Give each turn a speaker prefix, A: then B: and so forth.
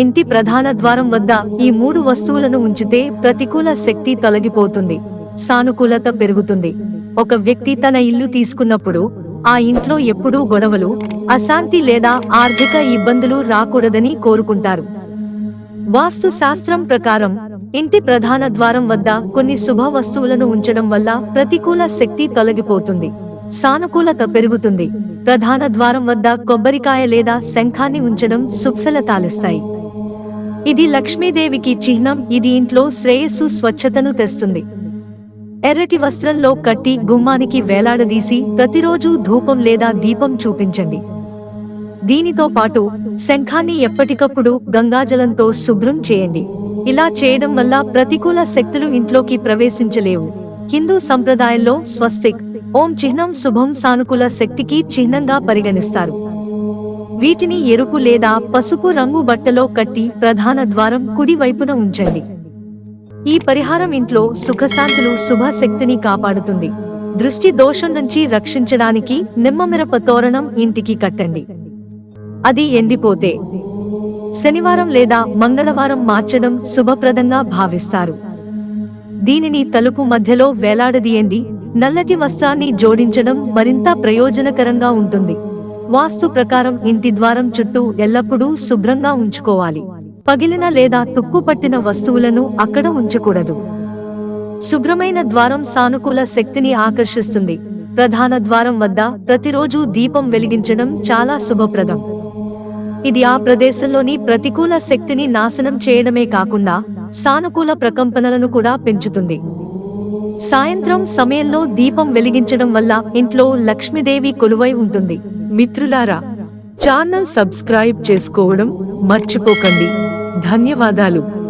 A: ఇంటి ప్రధాన ద్వారం వద్ద ఈ మూడు వస్తువులను ఉంచితే ప్రతికూల శక్తి తొలగిపోతుంది. సానుకూలత పెరుగుతుంది. ఒక వ్యక్తి తన ఇల్లు తీసుకున్నప్పుడు ఆ ఇంట్లో ఎప్పుడూ గొడవలు అశాంతి లేదా ఆర్థిక ఇబ్బందులు రాకూడదని కోరుకుంటారు. వాస్తు శాస్త్రం ప్రకారం ఇంటి ప్రధాన ద్వారం వద్ద కొన్ని శుభ వస్తువులను ఉంచడం వల్ల ప్రతికూల శక్తి తొలగిపోతుంది. సానుకూలత పెరుగుతుంది. ప్రధాన ద్వారం వద్ద కొబ్బరికాయ లేదా శంఖాన్ని ఉంచడం సుఫలతాలుస్తాయి ఇది లక్ష్మీదేవికి చిహ్నం ఇది ఇంట్లో శ్రేయస్సు స్వచ్ఛతను తెస్తుంది. ఎర్రటి వస్త్రంలో కట్టి గుమ్మానికి వేలాడదీసి ప్రతిరోజు ధూపం లేదా దీపం చూపించండి. దీనితో పాటు శంఖాన్ని ఎప్పటికప్పుడు గంగాజలంతో శుభ్రం చేయండి. ఇలా చేయడం వల్ల ప్రతికూల శక్తులు ఇంట్లోకి ప్రవేశించలేవు. హిందూ సంప్రదాయంలో స్వస్తిక్ ఓం చిహ్నం శుభం సానుకూల శక్తికి చిహ్నంగా పరిగణిస్తారు. వీటిని ఎరుపు లేదా పసుపు రంగు బట్టలో కట్టి ప్రధాన ద్వారం కుడి వైపున ఉంచండి. ఈ పరిహారం ఇంట్లో సుఖశాంతులు శుభశక్తిని కాపాడుతుంది. దృష్టి దోషం నుంచి రక్షించడానికి నిమ్మమిరప తోరణం ఇంటికి కట్టండి. అది ఎండిపోతే శనివారం లేదా మంగళవారం మార్చడం శుభప్రదంగా భావిస్తారు. దీనిని తలుపు మధ్యలో వేలాడదీయండి. నల్లటి వస్త్రాన్ని జోడించడం మరింత ప్రయోజనకరంగా ఉంటుంది. వాస్తు ప్రకారం ఇంటి ద్వారం చుట్టూ ఎల్లప్పుడూ శుభ్రంగా ఉంచుకోవాలి. పగిలిన లేదా తుక్కుపట్టిన వస్తువులను అక్కడ ఉంచకూడదు. శుభ్రమైన ద్వారం సానుకూల శక్తిని ఆకర్షిస్తుంది. ప్రధాన ద్వారం వద్ద ప్రతిరోజు దీపం వెలిగించడం చాలా శుభప్రదం. ఇది ఆ ప్రదేశంలోని ప్రతికూల శక్తిని నాశనం చేయడమే కాకుండా సానుకూల ప్రకంపనలను కూడా పెంచుతుంది. సాయంత్రం సమయంలో దీపం వెలిగించడం వల్ల ఇంట్లో లక్ష్మీదేవి కొలువై ఉంటుంది. మిత్రులారా ఛానల్ సబ్స్క్రైబ్ చేసుకోవడం మర్చిపోకండి. ధన్యవాదాలు.